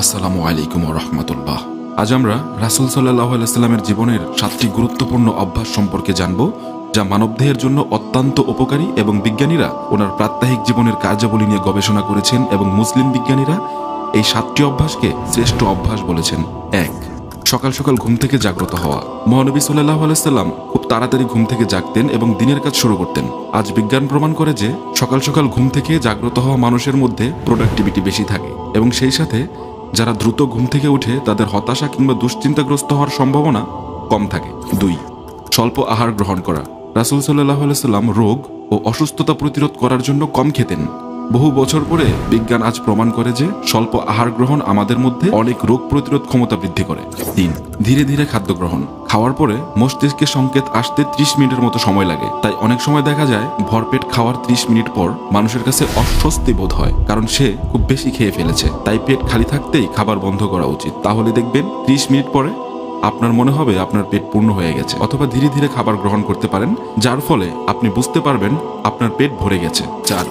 আসসালামু আলাইকুম রহমতুল্লাহ। আজ আমরা রাসুল সাল্লাহ আলাইস্লামের জীবনের সাতটি গুরুত্বপূর্ণ অভ্যাস সম্পর্কে জানব, যা মানবদেহের জন্য অত্যন্ত উপকারী এবং বিজ্ঞানীরা ওনার প্রাত্যহিক জীবনের কার্যাবলী নিয়ে গবেষণা করেছেন এবং মুসলিম বিজ্ঞানীরা এই সাতটি অভ্যাসকে শ্রেষ্ঠ অভ্যাস বলেছেন। এক, সকাল সকাল ঘুম থেকে জাগ্রত হওয়া। মহানবী সাল্লাহ আলাইসাল্লাম খুব তাড়াতাড়ি ঘুম থেকে জাগতেন এবং দিনের কাজ শুরু করতেন। আজ বিজ্ঞান প্রমাণ করে যে সকাল সকাল ঘুম থেকে জাগ্রত হওয়া মানুষের মধ্যে প্রোডাক্টিভিটি বেশি থাকে এবং সেই সাথে যারা দ্রুত ঘুম থেকে উঠে তাদের হতাশা কিংবা দুশ্চিন্তাগ্রস্ত হওয়ার সম্ভাবনা কম থাকে। দুই, স্বল্প আহার গ্রহণ করা। রাসুল সাল্লাহ আলাইসাল্লাম রোগ ও অসুস্থতা প্রতিরোধ করার জন্য কম খেতেন। বহু বছর পরে বিজ্ঞান আজ প্রমাণ করে যে স্বল্প আহার গ্রহণ আমাদের মধ্যে অনেক রোগ প্রতিরোধ ক্ষমতা বৃদ্ধি করে। তিন, ধীরে ধীরে খাদ্য গ্রহণ। খাওয়ার পরে মস্তিষ্কে সংকেত আসতে ত্রিশ মিনিটের মতো সময় লাগে। তাই অনেক সময় দেখা যায় ভরপেট খাওয়ার ত্রিশ মিনিট পর মানুষের কাছে অস্বস্তি বোধ হয়, কারণ সে খুব বেশি খেয়ে ফেলেছে। তাই পেট খালি থাকতেই খাবার বন্ধ করা উচিত। তাহলে দেখবেন ত্রিশ মিনিট পরে আপনার মনে হবে আপনার পেট পূর্ণ হয়ে গেছে, অথবা ধীরে ধীরে খাবার গ্রহণ করতে পারেন, যার ফলে আপনি বুঝতে পারবেন আপনার পেট ভরে গেছে। চার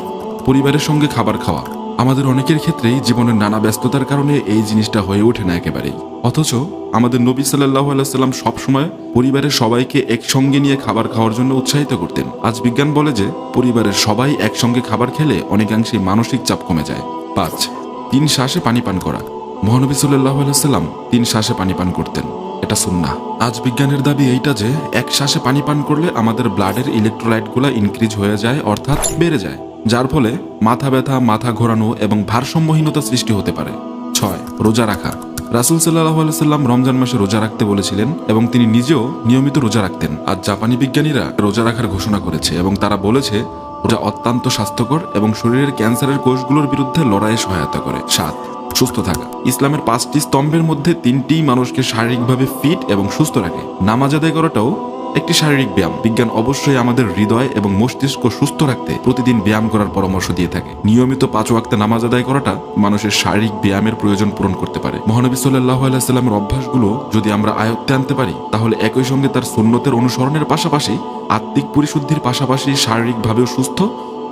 পরিবারের সঙ্গে খাবার খাওয়া। আমাদের অনেকের ক্ষেত্রেই জীবনের নানা ব্যস্ততার কারণে এই জিনিসটা হয়ে ওঠে না একেবারেই। অথচ আমাদের নবী সাল্লাহ আলাইসাল্লাম সবসময় পরিবারের সবাইকে একসঙ্গে নিয়ে খাবার খাওয়ার জন্য উৎসাহিত করতেন। আজ বিজ্ঞান বলে যে, পরিবারের সবাই একসঙ্গে খাবার খেলে অনেকাংশেই মানসিক চাপ কমে যায়। পাঁচ, তিন শ্বাসে পানি পান করা। মহানবী সাল্লাহ আলাইসাল্লাম তিন শ্বাসে পানি পান করতেন। এটা সুন্না আজ বিজ্ঞানের দাবি এইটা যে, এক শ্বাসে পানি পান করলে আমাদের ব্লাডের ইলেকট্রোলাইটগুলো ইনক্রিজ হয়ে যায়, অর্থাৎ বেড়ে যায়। যার ফলে মাথা ব্যথা, মাথা ঘোরানো এবং ভারসাম্যহীনতা সৃষ্টি হতে পারে। ছয়, রোজা রাখা। রাসুল সাল্লাহ আলাইসাল্লাম রমজান মাসে রোজা রাখতে বলেছিলেন এবং তিনি নিজেও নিয়মিত রোজা রাখতেন। আর জাপানি বিজ্ঞানীরা রোজা রাখার ঘোষণা করেছে এবং তারা বলেছে, রোজা অত্যন্ত স্বাস্থ্যকর এবং শরীরের ক্যান্সারের কোষগুলোর বিরুদ্ধে লড়াইয়ে সহায়তা করে। সাত, সুস্থ থাকা। ইসলামের পাঁচটি স্তম্ভের মধ্যে তিনটিই মানুষকে শারীরিকভাবে ফিট এবং সুস্থ রাখে। নামাজ আদায় করাটাও একটি শারীরিক ব্যায়াম। বিজ্ঞান অবশ্যই আমাদের হৃদয় এবং মস্তিষ্ক সুস্থ রাখতে প্রতিদিন ব্যায়াম করার পরামর্শ দিয়ে থাকে। নিয়মিত পাঁচ ওয়াক্তে নামাজ আদায় করাটা মানুষের শারীরিক ব্যায়ামের প্রয়োজন পূরণ করতে পারে। মহানবী সাল্লাহ আলাইস্লামের অভ্যাসগুলো যদি আমরা আয়ত্তে আনতে পারি, তাহলে একই সঙ্গে তার সুন্নতের অনুসরণের পাশাপাশি আত্মিক পরিশুদ্ধির পাশাপাশি শারীরিকভাবেও সুস্থ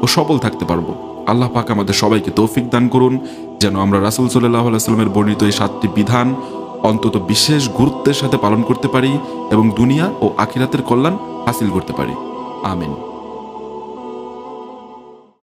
ও সবল থাকতে পারব। আল্লাহ পাক আমাদের সবাইকে তৌফিক দান করুন। যেন আমরা রাসুল সাল্লাহ আলাইস্লামের বর্ণিত এই সাতটি বিধান অন্তত বিশেষ গুরুত্বের সাথে পালন করতে পারি এবং দুনিয়া ও আখিরাতের কল্যাণ হাসিল করতে পারি। আমিন।